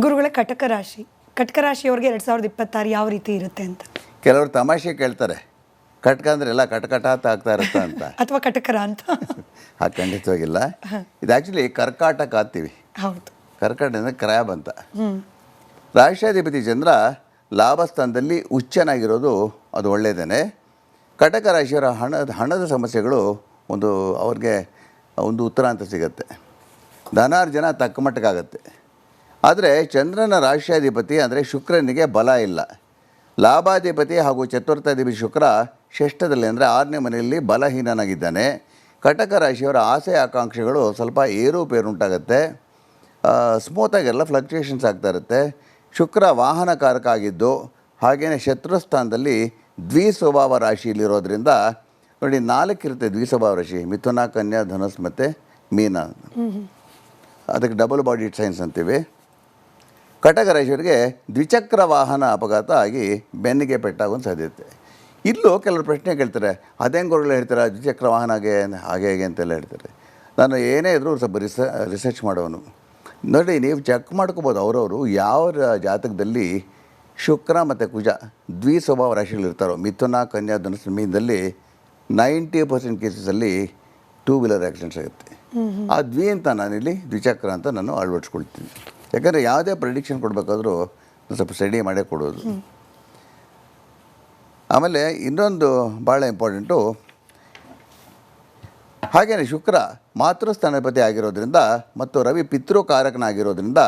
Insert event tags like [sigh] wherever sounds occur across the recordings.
ಗುರುಗಳೇ ಕಟಕ ರಾಶಿ. ಕಟಕ ರಾಶಿಯವ್ರಿಗೆ ಎರಡು ಸಾವಿರದ ಇಪ್ಪತ್ತಾರು ಯಾವ ರೀತಿ ಇರುತ್ತೆ ಅಂತ? ಕೆಲವರು ತಮಾಷೆ ಕೇಳ್ತಾರೆ. ಕಟಕ ಅಂದ್ರೆ ಎಲ್ಲ ಕಟಕಟ ಅಂತ ಆಗ್ತಾ ಇರುತ್ತೆ ಅಂತ. ಅಥವಾ ಕಟಕರ ಅಂತ? [laughs] ಆ ಖಂಡಿತವಾಗಿಲ್ಲ. ಇದು ಆ್ಯಕ್ಚುಲಿ ಕರ್ಕಾಟಕ ಅಂತೀವಿ. ಹೌದು. ಕರ್ಕಾಟ ಅಂದರೆ ಕ್ರ್ಯಾಬ್ ಅಂತ. ರಾಷ್ಟ್ರಾಧಿಪತಿ ಚಂದ್ರ ಲಾಭಸ್ಥಾನದಲ್ಲಿ ಉಚ್ಚನಾಗಿರೋದು ಅದು ಒಳ್ಳೆಯದೇನೆ ಕಟಕ ರಾಶಿಯವರ ಹಣದ ಹಣದ ಸಮಸ್ಯೆಗಳು ಒಂದು ಅವ್ರಿಗೆ ಒಂದು ಉತ್ತರ ಅಂತ ಸಿಗತ್ತೆ. ಧನಾರ್ಜನ ತಕ್ಕ ಮಟ್ಟಕ್ಕಾಗತ್ತೆ. ಆದರೆ ಚಂದ್ರನ ರಾಶ್ಯಾಧಿಪತಿ ಅಂದರೆ ಶುಕ್ರನಿಗೆ ಬಲ ಇಲ್ಲ. ಲಾಭಾಧಿಪತಿ ಹಾಗೂ ಚತುರ್ಥಾಧಿಪತಿ ಶುಕ್ರ ಷಷ್ಠದಲ್ಲಿ ಅಂದರೆ ಆರನೇ ಮನೆಯಲ್ಲಿ ಬಲಹೀನನಾಗಿದ್ದಾನೆ. ಕಟಕ ರಾಶಿಯವರ ಆಸೆ ಆಕಾಂಕ್ಷೆಗಳು ಸ್ವಲ್ಪ ಏರುಪೇರುಂಟಾಗುತ್ತೆ. ಸ್ಮೂತಾಗಿರಲ್ಲ ಸ್ಮೂತಾಗೆಲ್ಲ ಫ್ಲಕ್ಚುಯೇಷನ್ಸ್ ಆಗ್ತಾ ಇರುತ್ತೆ. ಶುಕ್ರ ವಾಹನಕಾರಕ ಆಗಿದ್ದು ಹಾಗೆಯೇ ಶತ್ರುಸ್ಥಾನದಲ್ಲಿ ದ್ವಿಸ್ವಭಾವ ರಾಶಿಯಲ್ಲಿರೋದ್ರಿಂದ ನೋಡಿ ನಾಲ್ಕಿರುತ್ತೆ ದ್ವಿಸ್ವಭಾವ ರಾಶಿ ಮಿಥುನ ಕನ್ಯಾ ಧನುಸ್ ಮತ್ತು ಮೀನ. ಅದಕ್ಕೆ ಡಬಲ್ ಬಾಡಿ ಸೈನ್ಸ್ ಅಂತೀವಿ. ಕಟಕ ರಾಶಿಯವರಿಗೆ ದ್ವಿಚಕ್ರ ವಾಹನ ಅಪಘಾತ ಆಗಿ ಬೆನ್ನಿಗೆ ಪೆಟ್ಟಾಗುವ ಸಾಧ್ಯತೆ ಇಲ್ಲೂ ಕೆಲವರು ಪ್ರಶ್ನೆ ಕೇಳ್ತಾರೆ ಗುರುಗಳು ಹೇಳ್ತಾರೆ? ದ್ವಿಚಕ್ರ ವಾಹನ ಹಾಗೆ ಹಾಗೆ ಹೇಗೆ ಅಂತೆಲ್ಲ ಹೇಳ್ತಾರೆ. ನಾನು ಏನೇ ಇದ್ದರೂ ಸ್ವಲ್ಪ ರಿಸ ರಿಸರ್ಚ್ ಮಾಡೋನು ನೋಡಿ ನೀವು ಚೆಕ್ ಮಾಡ್ಕೋಬೋದು ಅವರವರು ಯಾವ ಜಾತಕದಲ್ಲಿ ಶುಕ್ರ ಮತ್ತು ಕುಜ ದ್ವಿ ಸ್ವಭಾವ ರಾಶಿಗಳಿರ್ತಾರೋ ಮಿಥುನ ಕನ್ಯಾ ಧನುಸ್ಸು ಮೀನದಲ್ಲಿ ನೈಂಟಿ ಪರ್ಸೆಂಟ್ ಕೇಸಸಲ್ಲಿ ಟೂ ವೀಲರ್ ಆ್ಯಕ್ಸಿಡೆಂಟ್ಸ್ ಆಗುತ್ತೆ. ಆ ದ್ವಿ ಅಂತ ನಾನಿಲ್ಲಿ ದ್ವಿಚಕ್ರ ಅಂತ ನಾನು ಅಳವಡಿಸ್ಕೊಳ್ತೀನಿ. ಯಾಕಂದರೆ ಯಾವುದೇ ಪ್ರಿಡಿಕ್ಷನ್ ಕೊಡಬೇಕಾದ್ರೂ ಸ್ವಲ್ಪ ಸ್ಟಡಿ ಮಾಡೇ ಕೊಡೋದು. ಆಮೇಲೆ ಇನ್ನೊಂದು ಭಾಳ ಇಂಪಾರ್ಟೆಂಟು ಹಾಗೆಯೇ ಶುಕ್ರ ಮಾತೃಸ್ಥಾನಾಧಿಪತಿ ಆಗಿರೋದ್ರಿಂದ ಮತ್ತು ರವಿ ಪಿತೃಕಾರಕನಾಗಿರೋದ್ರಿಂದ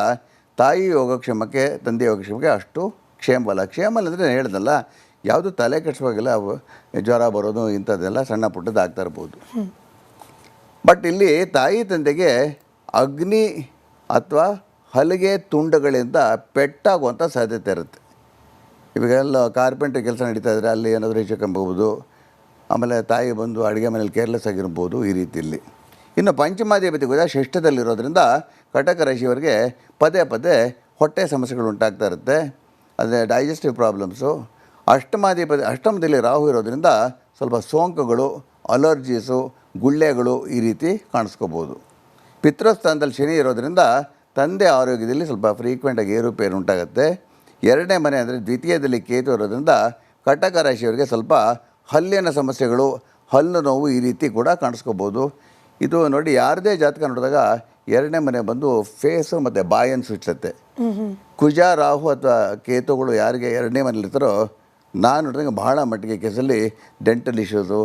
ತಾಯಿ ಯೋಗಕ್ಷೇಮಕ್ಕೆ ತಂದೆ ಯೋಗಕ್ಷೇಮಕ್ಕೆ ಅಷ್ಟು ಕ್ಷೇಮವಲ್ಲ. ಕ್ಷೇಮ ಅಂದರೆ ಹೇಳ್ದಲ್ಲ ಯಾವುದು ತಲೆ ಕೆಡಿಸುವಾಗಿಲ್ಲ ಅವು ಜ್ವರ ಬರೋದು ಇಂಥದ್ದೆಲ್ಲ ಸಣ್ಣ ಪುಟ್ಟದ್ದು ಆಗ್ತಾ ಇರ್ಬೋದು. ಬಟ್ ಇಲ್ಲಿ ತಾಯಿ ತಂದೆಗೆ ಅಗ್ನಿ ಅಥವಾ ಹಲಿಗೆ ತುಂಡುಗಳಿಂದ ಪೆಟ್ಟಾಗುವಂಥ ಸಾಧ್ಯತೆ ಇರುತ್ತೆ. ಇವಾಗೆಲ್ಲ ಕಾರ್ಪೆಂಟ್ರ್ ಕೆಲಸ ನಡೀತಾ ಇದ್ದರೆ ಅಲ್ಲಿ ಏನಾದರೂ ಹೆಚ್ಚು ಆಮೇಲೆ ತಾಯಿ ಬಂದು ಅಡುಗೆ ಮನೇಲಿ ಕೇರ್ಲೆಸ್ ಆಗಿರ್ಬೋದು ಈ ರೀತಿಯಲ್ಲಿ. ಇನ್ನು ಪಂಚಮಾಧಿಪತಿ ಕೂಡ ಶ್ರೇಷ್ಠದಲ್ಲಿರೋದ್ರಿಂದ ಕಟಕ ರಾಶಿಯವರಿಗೆ ಪದೇ ಪದೇ ಹೊಟ್ಟೆ ಸಮಸ್ಯೆಗಳು ಉಂಟಾಗ್ತಾ ಇರುತ್ತೆ. ಅದೇ ಡೈಜೆಸ್ಟಿವ್ ಪ್ರಾಬ್ಲಮ್ಸು ಅಷ್ಟಮಾಧಿಪತಿ ಅಷ್ಟಮದಲ್ಲಿ ರಾಹು ಇರೋದ್ರಿಂದ ಸ್ವಲ್ಪ ಸೋಂಕುಗಳು ಅಲರ್ಜೀಸು ಗುಳ್ಳೆಗಳು ಈ ರೀತಿ ಕಾಣಿಸ್ಕೋಬೋದು. ಪಿತೃಸ್ಥಾನದಲ್ಲಿ ಶನಿ ಇರೋದ್ರಿಂದ ತಂದೆ ಆರೋಗ್ಯದಲ್ಲಿ ಸ್ವಲ್ಪ ಫ್ರೀಕ್ವೆಂಟಾಗಿ ಏರುಪೇರು ಉಂಟಾಗುತ್ತೆ. ಎರಡನೇ ಮನೆ ಅಂದರೆ ದ್ವಿತೀಯದಲ್ಲಿ ಕೇತು ಇರೋದ್ರಿಂದ ಕಟಕ ರಾಶಿಯವರಿಗೆ ಸ್ವಲ್ಪ ಹಲ್ಲಿನ ಸಮಸ್ಯೆಗಳು ಹಲ್ಲು ನೋವು ಈ ರೀತಿ ಕೂಡ ಕಾಣಿಸ್ಕೋಬೋದು. ಇದು ನೋಡಿ ಯಾರದೇ ಜಾತಕ ನೋಡಿದಾಗ ಎರಡನೇ ಮನೆ ಬಂದು ಫೇಸು ಮತ್ತು ಬಾಯನ್ನು ಸೂಚಿಸುತ್ತೆ. ಕುಜ ರಾಹು ಅಥವಾ ಕೇತುಗಳು ಯಾರಿಗೆ ಎರಡನೇ ಮನೇಲಿರ್ತಾರೋ ನಾನು ನೋಡಿದಾಗ ಬಹಳ ಮಟ್ಟಿಗೆ ಕೇಸಲ್ಲಿ ಡೆಂಟಲ್ ಇಶ್ಯೂಸು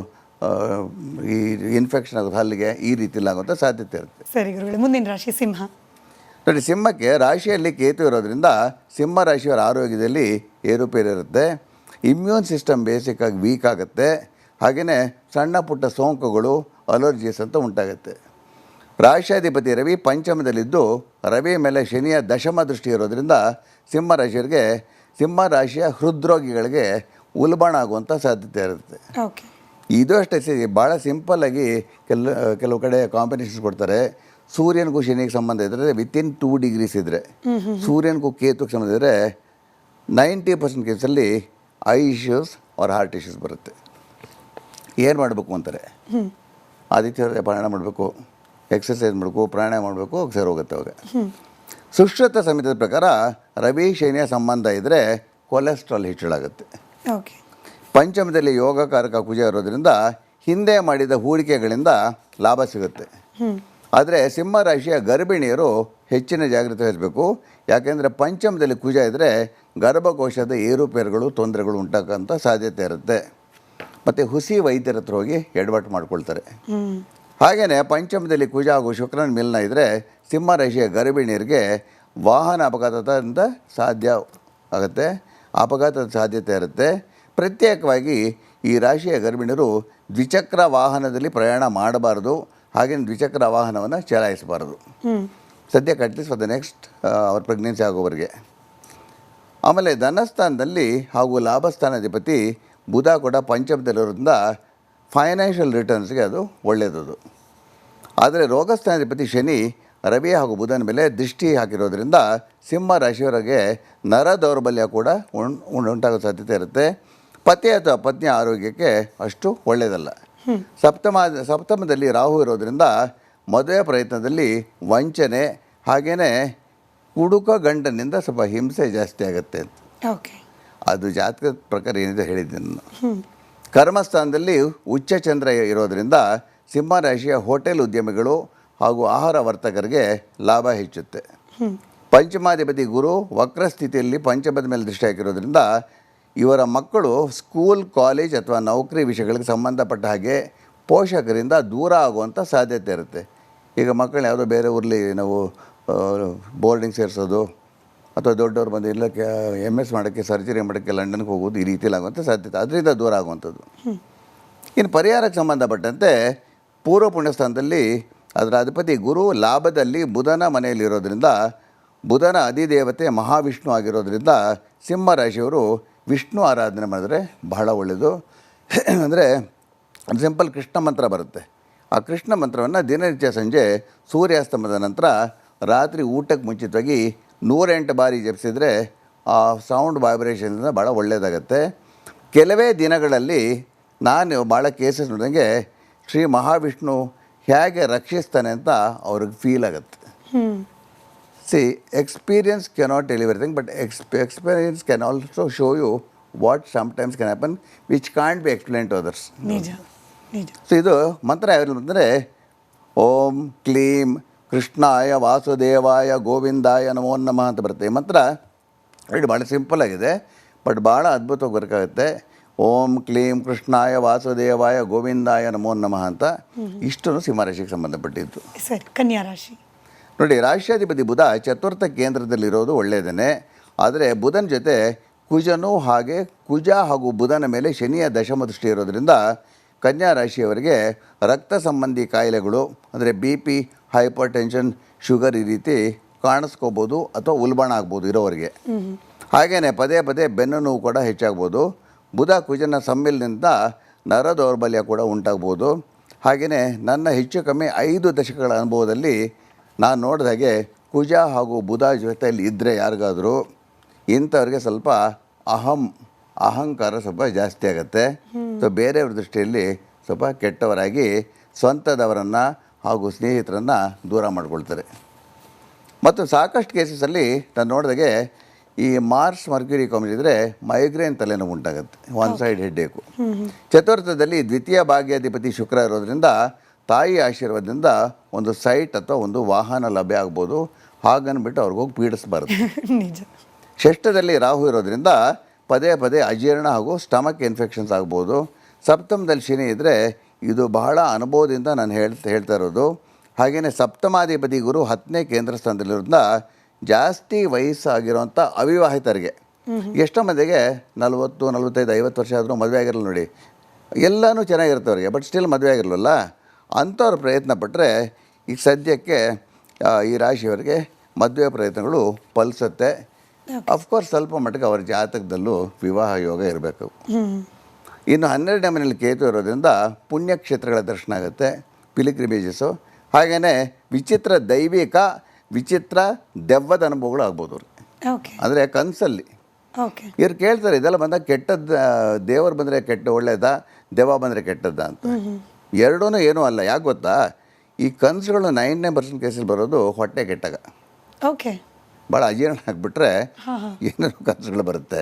ಈ ಇನ್ಫೆಕ್ಷನ್ ಆಗೋದು ಹಲ್ಲಿಗೆ ಈ ರೀತಿಲಾಗುವಂಥ ಸಾಧ್ಯತೆ ಇರುತ್ತೆ. ಸರಿ ಗುರುಗಳು ಮುಂದಿನ ರಾಶಿ ಸಿಂಹ. ನೋಡಿ ಸಿಂಹಕ್ಕೆ ರಾಶಿಯಲ್ಲಿ ಕೇತು ಇರೋದ್ರಿಂದ ಸಿಂಹ ರಾಶಿಯವರ ಆರೋಗ್ಯದಲ್ಲಿ ಏರುಪೇರಿರುತ್ತೆ. ಇಮ್ಯೂನ್ ಸಿಸ್ಟಮ್ ಬೇಸಿಕ್ಕಾಗಿ ವೀಕ್ ಆಗುತ್ತೆ. ಹಾಗೆಯೇ ಸಣ್ಣ ಪುಟ್ಟ ಸೋಂಕುಗಳು ಅಲರ್ಜೀಸ್ ಅಂತ ಉಂಟಾಗುತ್ತೆ. ರಾಶಿಯಾಧಿಪತಿ ರವಿ ಪಂಚಮದಲ್ಲಿದ್ದು ರವಿ ಮೇಲೆ ಶನಿಯ ದಶಮ ದೃಷ್ಟಿ ಇರೋದ್ರಿಂದ ಸಿಂಹ ರಾಶಿಯವರಿಗೆ ಸಿಂಹ ರಾಶಿಯ ಹೃದ್ರೋಗಿಗಳಿಗೆ ಉಲ್ಬಣ ಆಗುವಂಥ ಸಾಧ್ಯತೆ ಇರುತ್ತೆ. ಓಕೆ ಇದು ಅಷ್ಟೇ ಸರಿ ಭಾಳ ಸಿಂಪಲ್ಲಾಗಿ ಕೆಲ ಕೆಲವು ಕಡೆ ಕಾಂಬಿನೇಷನ್ಸ್ ಕೊಡ್ತಾರೆ. ಸೂರ್ಯನಿಗೂ ಶನಿಗೆ ಸಂಬಂಧ ಇದ್ದರೆ ವಿತಿನ್ ಟೂ ಡಿಗ್ರೀಸ್ ಇದ್ದರೆ ಸೂರ್ಯನಿಗೂ ಕೇತುಗೆ ಸಂಬಂಧ ಇದ್ದರೆ ನೈಂಟಿ ಪರ್ಸೆಂಟ್ ಕೇಸಲ್ಲಿ ಐ ಇಶ್ಯೂಸ್ ಅವ್ರ ಹಾರ್ಟ್ ಇಶ್ಯೂಸ್ ಬರುತ್ತೆ. ಏನು ಮಾಡಬೇಕು ಅಂತಾರೆ? ಆದಿತ್ಯ ಪ್ರಯಾಣ ಮಾಡಬೇಕು ಎಕ್ಸಸೈಸ್ ಮಾಡಬೇಕು ಪ್ರಾಣಾಯಾಮ ಮಾಡಬೇಕು ಸರಿ ಹೋಗುತ್ತೆ ಅವಾಗ. ಸುಶ್ರುತ ಸಮಿತಿಯ ಪ್ರಕಾರ ರವಿ ಶನಿಯ ಸಂಬಂಧ ಇದ್ದರೆ ಕೊಲೆಸ್ಟ್ರಾಲ್ ಹೆಚ್ಚಳಾಗುತ್ತೆ ಓಕೆ ಪಂಚಮದಲ್ಲಿ ಯೋಗಕಾರಕ ಕುಜ ಇರೋದ್ರಿಂದ ಹಿಂದೆ ಮಾಡಿದ ಹೂಡಿಕೆಗಳಿಂದ ಲಾಭ ಸಿಗುತ್ತೆ. ಆದರೆ ಸಿಂಹ ರಾಶಿಯ ಗರ್ಭಿಣಿಯರು ಹೆಚ್ಚಿನ ಜಾಗ್ರತೆ ವಹಿಸಬೇಕು. ಯಾಕೆಂದರೆ ಪಂಚಮದಲ್ಲಿ ಕುಜ ಇದ್ದರೆ ಗರ್ಭಕೋಶದ ಏರುಪೇರುಗಳು, ತೊಂದರೆಗಳು ಉಂಟಾಗೋಂಥ ಸಾಧ್ಯತೆ ಇರುತ್ತೆ. ಮತ್ತು ಹುಸಿ ವೈದ್ಯರ ಹತ್ರ ಹೋಗಿ ಎಡವಟ್ಟು ಮಾಡ್ಕೊಳ್ತಾರೆ. ಹಾಗೆಯೇ ಪಂಚಮದಲ್ಲಿ ಕುಜ ಹಾಗೂ ಶುಕ್ರನ ಮಿಲನ ಇದ್ದರೆ ಸಿಂಹ ರಾಶಿಯ ಗರ್ಭಿಣಿಯರಿಗೆ ವಾಹನ ಅಪಘಾತದಿಂದ ಸಾಧ್ಯ ಆಗುತ್ತೆ, ಅಪಘಾತದ ಸಾಧ್ಯತೆ ಇರುತ್ತೆ. ಪ್ರತ್ಯೇಕವಾಗಿ ಈ ರಾಶಿಯ ಗರ್ಭಿಣಿಯರು ದ್ವಿಚಕ್ರ ವಾಹನದಲ್ಲಿ ಪ್ರಯಾಣ ಮಾಡಬಾರ್ದು. ಹಾಗೆಯೇ ದ್ವಿಚಕ್ರ ವಾಹನವನ್ನು ಚಲಾಯಿಸಬಾರದು. ಸದ್ಯ at least for the next ಅವ್ರ ಪ್ರೆಗ್ನೆನ್ಸಿ ಆಗೋವರೆಗೆ. ಆಮೇಲೆ ಧನಸ್ಥಾನದಲ್ಲಿ ಹಾಗೂ ಲಾಭಸ್ಥಾನಾಧಿಪತಿ ಬುಧ ಕೂಡ ಪಂಚಮದಲ್ಲಿರೋದ್ರಿಂದ ಫೈನಾನ್ಷಿಯಲ್ ರಿಟರ್ನ್ಸ್ಗೆ ಅದು ಒಳ್ಳೆಯದದು ಆದರೆ ರೋಗಸ್ಥಾನಾಧಿಪತಿ ಶನಿ ರವಿ ಹಾಗೂ ಬುಧನ ಮೇಲೆ ದೃಷ್ಟಿ ಹಾಕಿರೋದ್ರಿಂದ ಸಿಂಹ ರಾಶಿಯವರಿಗೆ ನರ ದೌರ್ಬಲ್ಯ ಕೂಡ ಉಂಟಾಗೋ ಸಾಧ್ಯತೆ ಇರುತ್ತೆ. ಪತಿ ಅಥವಾ ಪತ್ನಿಯ ಆರೋಗ್ಯಕ್ಕೆ ಅಷ್ಟು ಒಳ್ಳೆಯದಲ್ಲ ಸಪ್ತಮ ಸಪ್ತಮದಲ್ಲಿ ರಾಹು ಇರೋದ್ರಿಂದ ಮದುವೆ ಪ್ರಯತ್ನದಲ್ಲಿ ವಂಚನೆ ಹಾಗೆಯೇ ಹುಡುಕ ಗಂಡನಿಂದ ಸ್ವಲ್ಪ ಹಿಂಸೆ ಜಾಸ್ತಿ ಆಗುತ್ತೆ ಅಂತ. ಓಕೆ. ಅದು ಜಾತಕದ ಪ್ರಕಾರ ಏನಿದೆ ಹೇಳಿದ್ದೆ ನಾನು. ಕರ್ಮಸ್ಥಾನದಲ್ಲಿ ಉಚ್ಚ ಚಂದ್ರ ಇರೋದರಿಂದ ಸಿಂಹ ರಾಶಿಯ ಹೋಟೆಲ್ ಉದ್ಯಮಿಗಳು ಹಾಗೂ ಆಹಾರ ವರ್ತಕರಿಗೆ ಲಾಭ ಹೆಚ್ಚುತ್ತೆ. ಪಂಚಮಾಧಿಪತಿ ಗುರು ವಕ್ರ ಸ್ಥಿತಿಯಲ್ಲಿ ಪಂಚಮದ ಮೇಲೆ ದೃಷ್ಟಿ ಹಾಕಿರೋದ್ರಿಂದ ಇವರ ಮಕ್ಕಳು ಸ್ಕೂಲ್ ಕಾಲೇಜ್ ಅಥವಾ ನೌಕರಿ ವಿಷಯಗಳಿಗೆ ಸಂಬಂಧಪಟ್ಟ ಹಾಗೆ ಪೋಷಕರಿಂದ ದೂರ ಆಗುವಂಥ ಸಾಧ್ಯತೆ ಇರುತ್ತೆ. ಈಗ ಮಕ್ಕಳು ಯಾವುದೋ ಬೇರೆ ಊರಲ್ಲಿ ನಾವು ಬೋರ್ಡಿಂಗ್ ಸೇರಿಸೋದು ಅಥವಾ ದೊಡ್ಡವ್ರು ಬಂದು ಇಲ್ಲ ಎಂ ಎಸ್ ಮಾಡೋಕ್ಕೆ ಸರ್ಜರಿ ಮಾಡೋಕ್ಕೆ ಲಂಡನ್ಗೆ ಹೋಗೋದು ಈ ರೀತಿಯಲ್ಲಿ ಆಗುವಂಥ ಸಾಧ್ಯತೆ ಅದರಿಂದ ದೂರ ಆಗುವಂಥದ್ದು. ಇನ್ನು ಪರಿಹಾರಕ್ಕೆ ಸಂಬಂಧಪಟ್ಟಂತೆ ಪೂರ್ವ ಪುಣ್ಯಸ್ಥಾನದಲ್ಲಿ ಅದರ ಅಧಿಪತಿ ಗುರು ಲಾಭದಲ್ಲಿ ಬುಧನ ಮನೆಯಲ್ಲಿರೋದ್ರಿಂದ ಬುಧನ ಅಧಿದೇವತೆ ಮಹಾವಿಷ್ಣು ಆಗಿರೋದ್ರಿಂದ ಸಿಂಹ ರಾಶಿಯವರು ವಿಷ್ಣು ಆರಾಧನೆ ಮಾಡಿದ್ರೆ ಬಹಳ ಒಳ್ಳೆಯದು ಅಂದರೆ ಸಿಂಪಲ್ ಕೃಷ್ಣ ಮಂತ್ರ ಬರುತ್ತೆ. ಆ ಕೃಷ್ಣ ಮಂತ್ರವನ್ನು ದಿನನಿತ್ಯ ಸಂಜೆ ಸೂರ್ಯಾಸ್ತಮದ ನಂತರ ರಾತ್ರಿ ಊಟಕ್ಕೆ ಮುಂಚಿತವಾಗಿ ನೂರೆಂಟು ಬಾರಿ ಜಪಿಸಿದರೆ ಆ ಸೌಂಡ್ ವೈಬ್ರೇಷನ್ನಿಂದ ಭಾಳ ಒಳ್ಳೆಯದಾಗತ್ತೆ ಕೆಲವೇ ದಿನಗಳಲ್ಲಿ ನಾನು ಭಾಳ ಕೇಸಸ್ ನೋಡಿದಂಗೆ ಶ್ರೀ ಮಹಾವಿಷ್ಣು ಹೇಗೆ ರಕ್ಷಿಸ್ತಾನೆ ಅಂತ ಅವ್ರಿಗೆ ಫೀಲ್ ಆಗುತ್ತೆ. ಹ್ಞೂ see experience cannot tell everything but ಎಕ್ಸ್ಪ experience can also show you what sometimes can happen which can't be explain to ನಿಜ ನಿಜ ಸೊ ಇದು ಮಂತ್ರ ಯಾವ್ದು ಅಂದರೆ ಓಂ ಕ್ಲೀಂ ಕೃಷ್ಣಾಯ ವಾಸುದೇವಾಯ ಗೋವಿಂದಾಯ ನಮೋ ನಮಃ ಅಂತ ಬರುತ್ತೆ. ಈ ಮಂತ್ರ ಇದು ಭಾಳ ಸಿಂಪಲ್ ಆಗಿದೆ ಬಟ್ ಭಾಳ ಅದ್ಭುತವಾಗಿ ವರ್ಕಾಗುತ್ತೆ ಓಂ ಕ್ಲೀಂ ಕೃಷ್ಣಾಯ ವಾಸುದೇವಾಯ ಗೋವಿಂದಾಯ ನಮೋ ನಮಃ ಅಂತ ಇಷ್ಟು ಸಿಂಹರಾಶಿಗೆ ಸಂಬಂಧಪಟ್ಟಿದ್ದು. ಸರಿ ಕನ್ಯಾ ರಾಶಿ. ನೋಡಿ ರಾಷ್ಟ್ರಾಧಿಪತಿ ಬುಧ ಚತುರ್ಥ ಕೇಂದ್ರದಲ್ಲಿರೋದು ಒಳ್ಳೆಯದೇ ಆದರೆ ಬುಧನ ಜೊತೆ ಕುಜನು ಹಾಗೆ ಕುಜ ಹಾಗೂ ಬುಧನ ಮೇಲೆ ಶನಿಯ ದಶಮ ದೃಷ್ಟಿ ಇರೋದ್ರಿಂದ ಕನ್ಯಾ ರಾಶಿಯವರಿಗೆ ರಕ್ತ ಸಂಬಂಧಿ ಕಾಯಿಲೆಗಳು ಅಂದರೆ B P hypertension sugar ಈ ರೀತಿ ಕಾಣಿಸ್ಕೋಬೋದು ಅಥವಾ ಉಲ್ಬಣ ಆಗ್ಬೋದು ಇರೋವರಿಗೆ. ಹಾಗೆಯೇ ಪದೇ ಪದೇ ಬೆನ್ನು ನೋವು ಕೂಡ ಹೆಚ್ಚಾಗ್ಬೋದು. ಬುಧ ಕುಜನ ಸಮ್ಮಿಲ್ನಿಂದ ನರ ದೌರ್ಬಲ್ಯ ಕೂಡ ಉಂಟಾಗ್ಬೋದು. ಹಾಗೆಯೇ ನನ್ನ ಹೆಚ್ಚು ಕಮ್ಮಿ ಐದು ದಶಕಗಳ ಅನುಭವದಲ್ಲಿ ನಾನು ನೋಡಿದ ಹಾಗೆ ಕುಜ ಹಾಗೂ ಬುಧ ಜೊತೆಯಲ್ಲಿ ಇದ್ದರೆ ಯಾರಿಗಾದರೂ ಇಂಥವ್ರಿಗೆ ಸ್ವಲ್ಪ ಅಹಂ ಅಹಂಕಾರ ಸ್ವಲ್ಪ ಜಾಸ್ತಿ ಆಗುತ್ತೆ. ಸೊ ಬೇರೆಯವ್ರ ದೃಷ್ಟಿಯಲ್ಲಿ ಸ್ವಲ್ಪ ಕೆಟ್ಟವರಾಗಿ ಸ್ವಂತದವರನ್ನು ಹಾಗೂ ಸ್ನೇಹಿತರನ್ನು ದೂರ ಮಾಡ್ಕೊಳ್ತಾರೆ. ಮತ್ತು ಸಾಕಷ್ಟು ಕೇಸಸಲ್ಲಿ ನಾನು ನೋಡಿದಾಗೆ ಈ ಮಾರ್ಸ್ ಮರ್ಕ್ಯೂರಿ ಇದ್ದರೆ ಮೈಗ್ರೇನ್ ತಲೆನೋವು ಉಂಟಾಗುತ್ತೆ ಒನ್ ಸೈಡ್ ಹೆಡ್ಡೇಕು ಚತುರ್ಥದಲ್ಲಿ ದ್ವಿತೀಯ ಭಾಗ್ಯಾಧಿಪತಿ ಶುಕ್ರ ಇರೋದ್ರಿಂದ ತಾಯಿ ಆಶೀರ್ವಾದದಿಂದ ಒಂದು ಸೈಟ್ ಅಥವಾ ಒಂದು ವಾಹನ ಲಭ್ಯ ಆಗ್ಬೋದು. ಹಾಗನ್ಬಿಟ್ಟು ಅವ್ರಿಗೆ ಹೋಗಿ ಪೀಡಿಸ್ಬಾರ್ದು. [laughs] ನಿಜ. ಷಷ್ಠದಲ್ಲಿ ರಾಹು ಇರೋದ್ರಿಂದ ಪದೇ ಪದೇ ಅಜೀರ್ಣ ಹಾಗೂ ಸ್ಟಮಕ್ ಇನ್ಫೆಕ್ಷನ್ಸ್ ಆಗ್ಬೋದು. ಸಪ್ತಮದಲ್ಲಿ ಶನಿ ಇದ್ದರೆ ಇದು ಬಹಳ ಅನುಭವದಿಂದ ನಾನು ಹೇಳ್ತಾ ಹೇಳ್ತಾ ಇರೋದು. ಹಾಗೆಯೇ ಸಪ್ತಮಾಧಿಪತಿ ಗುರು ಹತ್ತನೇ ಕೇಂದ್ರ ಸ್ಥಾನದಲ್ಲಿರೋದ್ರಿಂದ ಜಾಸ್ತಿ ವಯಸ್ಸಾಗಿರೋಂಥ ಅವಿವಾಹಿತರಿಗೆ ಎಷ್ಟೋ ಮಂದಿಗೆ ನಲವತ್ತು ನಲವತ್ತೈದು ಐವತ್ತು ವರ್ಷ ಆದರೂ ಮದುವೆ ಆಗಿರಲ್ಲ ನೋಡಿ. ಎಲ್ಲನೂ ಚೆನ್ನಾಗಿರುತ್ತೆ ಅವ್ರಿಗೆ ಬಟ್ ಸ್ಟಿಲ್ ಮದುವೆ ಆಗಿರಲಿಲ್ಲ ಅಂಥವ್ರು ಪ್ರಯತ್ನ ಪಟ್ಟರೆ ಈಗ ಸದ್ಯಕ್ಕೆ ಈ ರಾಶಿಯವರಿಗೆ ಮದುವೆ ಪ್ರಯತ್ನಗಳು ಫಲಿಸುತ್ತೆ. ಅಫ್ಕೋರ್ಸ್ ಸ್ವಲ್ಪ ಮಟ್ಟಿಗೆ ಅವರ ಜಾತಕದಲ್ಲೂ ವಿವಾಹ ಯೋಗ ಇರಬೇಕು. ಇನ್ನು ಹನ್ನೆರಡನೇ ಮನೆಯಲ್ಲಿ ಕೇತು ಇರೋದ್ರಿಂದ ಪುಣ್ಯಕ್ಷೇತ್ರಗಳ ದರ್ಶನ ಆಗುತ್ತೆ ಪಿಲಿಕ್ರಿಮೇಜಸ್ಸು ಹಾಗೆಯೇ ವಿಚಿತ್ರ ದೈವಿಕ ವಿಚಿತ್ರ ದೆವ್ವದ ಅನುಭವಗಳು ಆಗ್ಬೋದು ಅವ್ರಿಗೆ. ಅಂದರೆ ಕನಸಲ್ಲಿ. ಓಕೆ ಇವ್ರು ಕೇಳ್ತಾರೆ ಇದೆಲ್ಲ ಬಂದಾಗ ಕೆಟ್ಟದ್ದು ದೇವರು ಬಂದರೆ ಕೆಟ್ಟ ಒಳ್ಳೇದಾ ದೆವ್ವ ಬಂದರೆ ಕೆಟ್ಟದ್ದ ಅಂತ. ಎರಡೂ ಏನೂ ಅಲ್ಲ. ಯಾಕೆ ಗೊತ್ತಾ? ಈ ಕನಸುಗಳು ನೈನ್ನೇ ಪರ್ಸೆಂಟ್ ಕೇಸಲ್ಲಿ ಬರೋದು ಹೊಟ್ಟೆ ಕೆಟ್ಟಾಗ. ಓಕೆ. ಭಾಳ ಅಜೀರ್ಣ ಆಗಿಬಿಟ್ರೆ ಏನೇನು ಕನ್ಸುಗಳು ಬರುತ್ತೆ.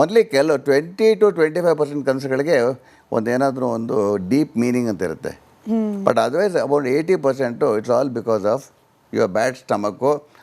ಓನ್ಲಿ ಕೆಲವು twenty to twenty five percent ಕನಸುಗಳಿಗೆ ಒಂದೇನಾದರೂ ಒಂದು ಡೀಪ್ ಮೀನಿಂಗ್ ಅಂತ ಇರುತ್ತೆ. But otherwise about eighty percent it's all because of your bad stomach